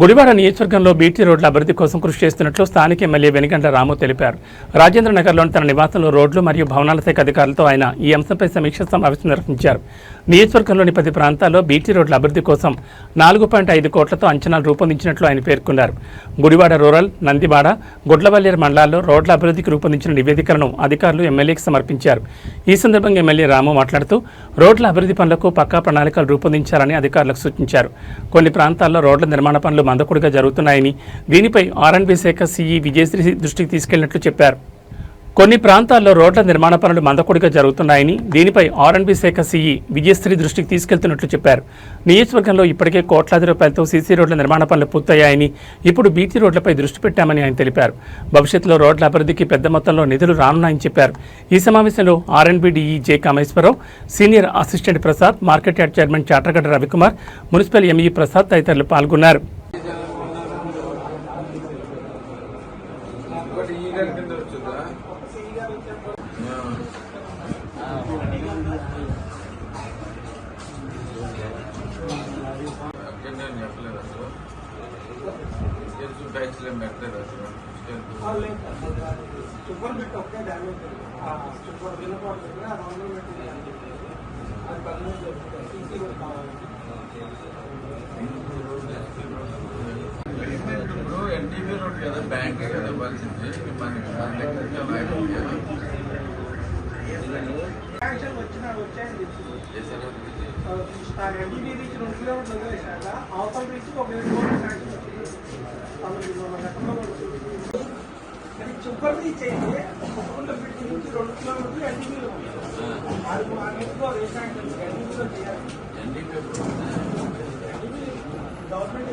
గుడివాడ నియోజకవర్గంలో బీటీ రోడ్ల అభివృద్ధి కోసం కృషి చేస్తున్నట్లు స్థానిక ఎమ్మెల్యే వెనుగంట రాము తెలిపారు. రాజేంద్ర నగర్లోని తన నివాసంలో రోడ్లు మరియు భవనాల శాఖ అధికారులతో ఆయన ఈ అంశంపై సమీక్ష సమావేశం నిర్వహించారు. నియోజకవర్గంలోని పది ప్రాంతాల్లో బీటీ రోడ్ల అభివృద్ధి కోసం నాలుగు పాయింట్ ఐదు కోట్లతో అంచనాలు రూపొందించినట్లు ఆయన పేర్కొన్నారు. గుడివాడ రూరల్ నందివాడ గుడ్లవల్లేరు మండలాల్లో రోడ్ల అభివృద్ధికి రూపొందించిన నివేదికలను అధికారులు ఎమ్మెల్యేకి సమర్పించారు. ఈ సందర్భంగా ఎమ్మెల్యే రాము మాట్లాడుతూ రోడ్ల అభివృద్ధి పనులకు పక్కా ప్రణాళికలు రూపొందించాలని అధికారులకు సూచించారు. కొన్ని ప్రాంతాల్లో రోడ్ల నిర్మాణ పనులు మందకుడిగా జరుగుతున్నాయని దీనిపై ఆర్ఎన్బి శాఖ సీఈ విజయశ్రీ దృష్టికి తీసుకెళ్ళినట్లు చెప్పారు. కొన్ని ప్రాంతాల్లో రోడ్ల నిర్మాణ పనులు మందకొడిగా జరుగుతున్నాయని దీనిపై ఆర్ఎన్బి శాఖ సీఈ విజయశ్రీ దృష్టికి తీసుకెళ్తున్నట్లు చెప్పారు. నియోజకవర్గంలో ఇప్పటికే కోట్లాది రూపాయలతో సీసీ రోడ్ల నిర్మాణ పనులు పూర్తయ్యాయని ఇప్పుడు బీటీ రోడ్లపై దృష్టి పెట్టామని ఆయన తెలిపారు. భవిష్యత్తులో రోడ్ల అభివృద్ధికి పెద్ద మొత్తంలో నిధులు రానున్నాయని చెప్పారు. ఈ సమావేశంలో RNB DE J Kameswararao senior assistant Prasad market yard chairman Chatagadda Ravikumar municipal ME Prasad తదితరులు పాల్గొన్నారు. ఒకటి ఈ గారి కింద వచ్చిందా అక్కడ నేను చెప్పలేదు అసలు తెలుసు ట్యాక్స్ ఏం పెట్టలేదు అసలు super bit okay damage super వినపడుతుంది అది వందలు సీసీ కూడా కావాలి ఇప్పుడు ఎన్టీవీ రోడ్ కదా బ్యాంక్ కదా ఇవ్వాల్సింది మనకి మన దగ్గర ఇంకా రాయడం కదా యాక్షన్ వచ్చిన వచ్చాయని తెలుసు చేశారా ఎంపీ రీచ్ రెండు కిలోమీటర్లు వదిలేశాక అవతల రీచ్ ఒక ఏడు కిలోమీటర్స్ యాక్షన్ వచ్చింది తమకి మన గతంలో కూడా వచ్చింది. అది సూపర్ రీచ్ అయితే ఒక్కొక్క బిట్ నుంచి రెండు కిలోమీటర్లు ఎన్టీవీలో ఉంది అది మా నీటిలో రేషన్ ఎన్టీవీలో చేయాలి? గవర్నమెంట్